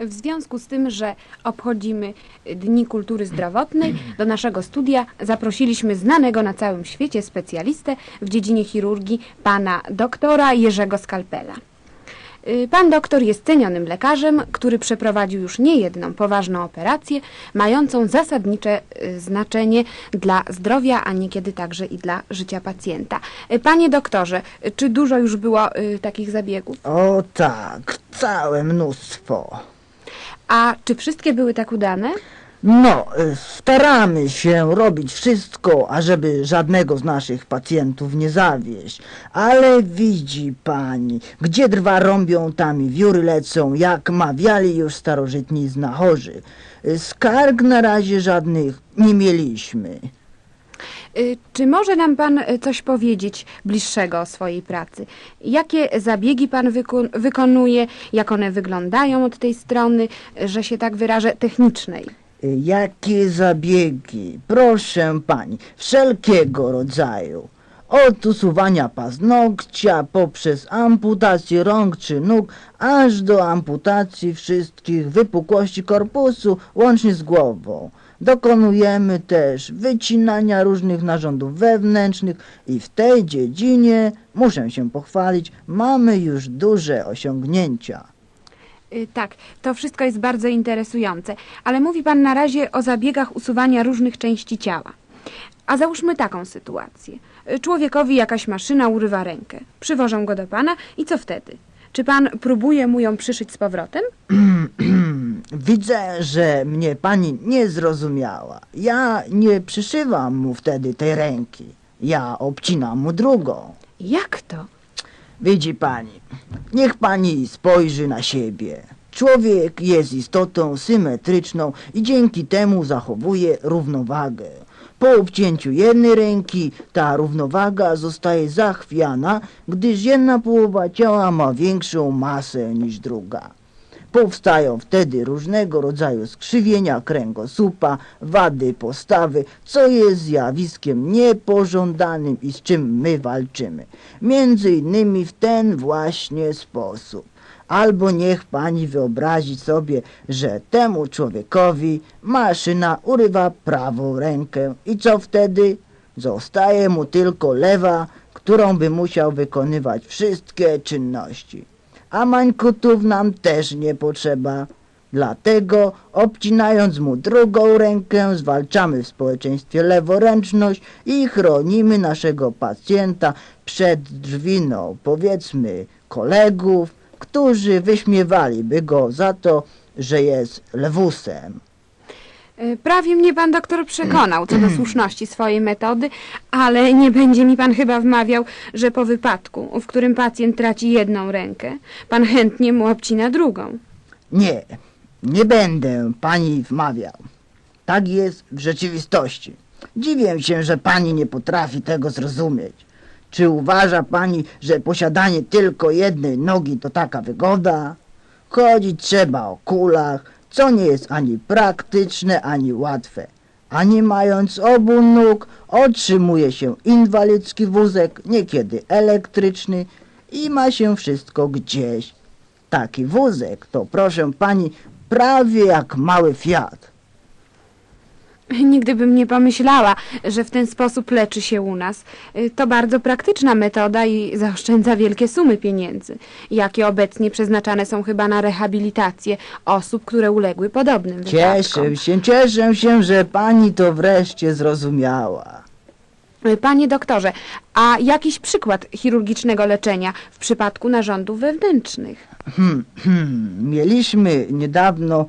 W związku z tym, że obchodzimy Dni Kultury Zdrowotnej, do naszego studia zaprosiliśmy znanego na całym świecie specjalistę w dziedzinie chirurgii, pana doktora Jerzego Skalpela. Y, Pan doktor jest cenionym lekarzem, który przeprowadził już niejedną poważną operację, mającą zasadnicze y, znaczenie dla zdrowia, a niekiedy także i dla życia pacjenta. Y, Panie doktorze, czy dużo już było takich zabiegów? O tak, całe mnóstwo. A czy wszystkie były tak udane? No, y, staramy się robić wszystko, ażeby żadnego z naszych pacjentów nie zawieść. Ale widzi pani, gdzie drwa rąbią, tam i wióry lecą, jak mawiali już starożytni znachorzy. Y, Skarg na razie żadnych nie mieliśmy. Y, Czy może nam pan y, coś powiedzieć bliższego o swojej pracy? Jakie zabiegi pan wyko- wykonuje, jak one wyglądają od tej strony, że się tak wyrażę, technicznej? Y, Jakie zabiegi, proszę pani, wszelkiego rodzaju. Od usuwania paznokcia poprzez amputację rąk czy nóg, aż do amputacji wszystkich wypukłości korpusu, łącznie z głową. Dokonujemy też wycinania różnych narządów wewnętrznych i w tej dziedzinie, muszę się pochwalić, mamy już duże osiągnięcia. Y, Tak, to wszystko jest bardzo interesujące, ale mówi pan na razie o zabiegach usuwania różnych części ciała. A załóżmy taką sytuację. Y, Człowiekowi jakaś maszyna urywa rękę. Przywożą go do pana i co wtedy? Czy pan próbuje mu ją przyszyć z powrotem? Widzę, że mnie pani nie zrozumiała. Ja nie przyszywam mu wtedy tej ręki. Ja obcinam mu drugą. Jak to? Widzi pani, niech pani spojrzy na siebie. Człowiek jest istotą symetryczną i dzięki temu zachowuje równowagę. Po obcięciu jednej ręki ta równowaga zostaje zachwiana, gdyż jedna połowa ciała ma większą masę niż druga. Powstają wtedy różnego rodzaju skrzywienia kręgosłupa, wady postawy, co jest zjawiskiem niepożądanym i z czym my walczymy. Między innymi w ten właśnie sposób. Albo niech pani wyobrazi sobie, że temu człowiekowi maszyna urywa prawą rękę i co wtedy? Zostaje mu tylko lewa, którą by musiał wykonywać wszystkie czynności a mańkutów nam też nie potrzeba. Dlatego, obcinając mu drugą rękę, zwalczamy w społeczeństwie leworęczność i chronimy naszego pacjenta przed drwiną, powiedzmy, kolegów, którzy wyśmiewaliby go za to, że jest lewusem. Y, Prawie mnie pan doktor przekonał co do słuszności swojej metody, ale nie będzie mi pan chyba wmawiał, że po wypadku, w którym pacjent traci jedną rękę, pan chętnie mu obcina drugą. Nie, nie będę pani wmawiał. Tak jest w rzeczywistości. Dziwię się, że pani nie potrafi tego zrozumieć. Czy uważa pani, że posiadanie tylko jednej nogi to taka wygoda? Chodzić trzeba o kulach, co nie jest ani praktyczne, ani łatwe. A nie mając obu nóg, otrzymuje się inwalidzki wózek, niekiedy elektryczny i ma się wszystko gdzieś. Taki wózek to, proszę pani, prawie jak mały Fiat. Nigdy bym nie pomyślała, że w ten sposób leczy się u nas. Y, To bardzo praktyczna metoda i zaoszczędza wielkie sumy pieniędzy, jakie obecnie przeznaczane są chyba na rehabilitację osób, które uległy podobnym wypadkom. Cieszę się, cieszę się, że pani to wreszcie zrozumiała. Y, Panie doktorze, a jakiś przykład chirurgicznego leczenia w przypadku narządów wewnętrznych? Hmm, hmm, mieliśmy niedawno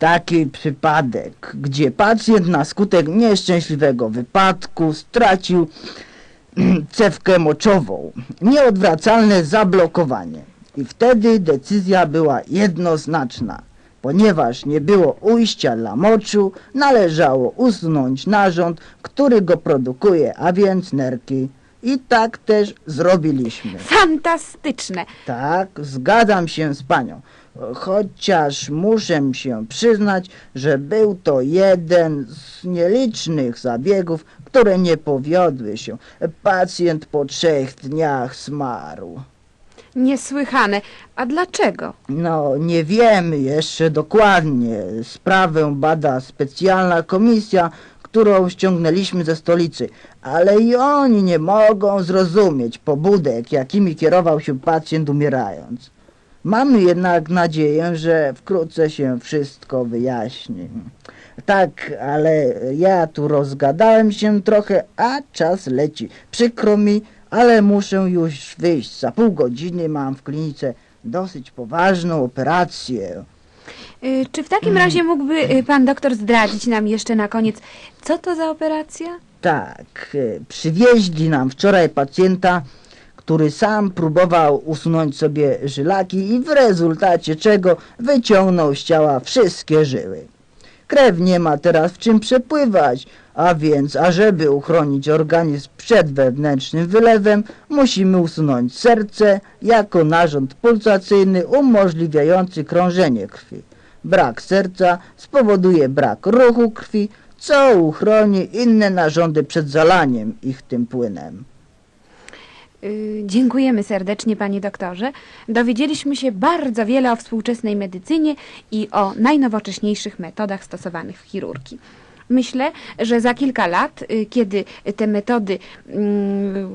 taki przypadek, gdzie pacjent na skutek nieszczęśliwego wypadku stracił cewkę moczową, nieodwracalne zablokowanie. I wtedy decyzja była jednoznaczna. Ponieważ nie było ujścia dla moczu, należało usunąć narząd, który go produkuje, a więc nerki. I tak też zrobiliśmy. Fantastyczne! Tak, zgadzam się z panią. Chociaż muszę się przyznać, że był to jeden z nielicznych zabiegów, które nie powiodły się. Pacjent po trzech dniach zmarł. Niesłychane. A dlaczego? No, nie wiemy jeszcze dokładnie. Sprawę bada specjalna komisja, którą ściągnęliśmy ze stolicy, ale i oni nie mogą zrozumieć pobudek, jakimi kierował się pacjent umierając. Mamy jednak nadzieję, że wkrótce się wszystko wyjaśni. Tak, ale ja tu rozgadałem się trochę, a czas leci. Przykro mi, ale muszę już wyjść. Za pół godziny mam w klinice dosyć poważną operację. Y, Czy w takim razie mógłby y, pan doktor zdradzić nam jeszcze na koniec, co to za operacja? Tak, e, przywieźli nam wczoraj pacjenta, który sam próbował usunąć sobie żylaki i w rezultacie czego wyciągnął z ciała wszystkie żyły. Krew nie ma teraz w czym przepływać, a więc, ażeby uchronić organizm przed wewnętrznym wylewem, musimy usunąć serce jako narząd pulsacyjny umożliwiający krążenie krwi. Brak serca spowoduje brak ruchu krwi, co uchroni inne narządy przed zalaniem ich tym płynem. Y, Dziękujemy serdecznie, panie doktorze. Dowiedzieliśmy się bardzo wiele o współczesnej medycynie i o najnowocześniejszych metodach stosowanych w chirurgii. Myślę, że za kilka lat, y, kiedy te metody mm,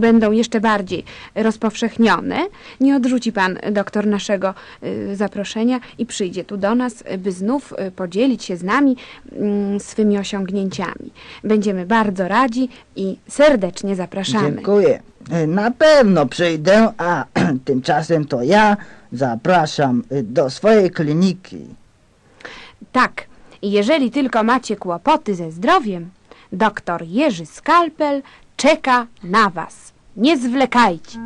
będą jeszcze bardziej rozpowszechnione, nie odrzuci pan doktor naszego y, zaproszenia i przyjdzie tu do nas, by znów y, podzielić się z nami mm, swymi osiągnięciami. Będziemy bardzo radzi i serdecznie zapraszamy. Dziękuję. Na pewno przyjdę, a tymczasem to ja zapraszam do swojej kliniki. Tak, jeżeli tylko macie kłopoty ze zdrowiem, doktor Jerzy Skalpel czeka na Was. Nie zwlekajcie.